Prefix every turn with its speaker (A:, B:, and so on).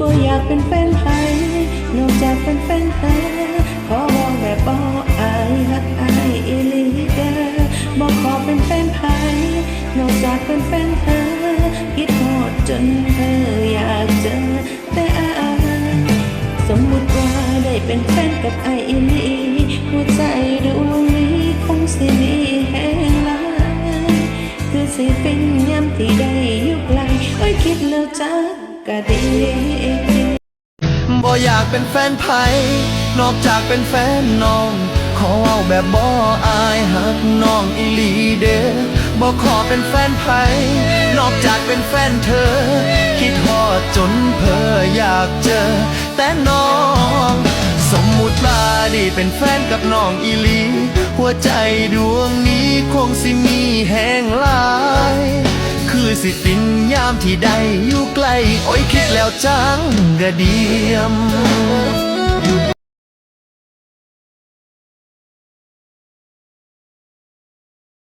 A: บ่อยากเป็นแฟนใครนอกจากเป็นแฟนเธอขอวองแบบบ่อายฮักอายอีหลีเด้อบ่ขอเป็นแฟนใครนอกจากเป็นแฟนเธอคิดฮอดจนเธออยากเจอแต่อายสมมุติว่าได้เป็นแฟนกับไออีหลีหัวใจดวงนี้คงสิมีแห้งลายคือสิเป็นยามที่ได้อยู่ไกลโอ้ยคิดแล้วจัก กะดี
B: บ่อยากเป็นแฟนไผนอกจากเป็นแฟนน้อง ขอเอาแบบบ่อายหักน้องอีหลีเด้อบ่ขอเป็นแฟนไผนอกจากเป็นแฟนเธอ คิดฮอดจนเพ้ออยากเจอ แต่น้อง สมมุติว่าได้เป็นแฟนกับน้องอีหลี หัวใจดวงนี้คงสิมีแหงหลาย คือสิฟินามที่ได้อยู่ใกล้โอ้ยคิดแล้วจังกระเดียม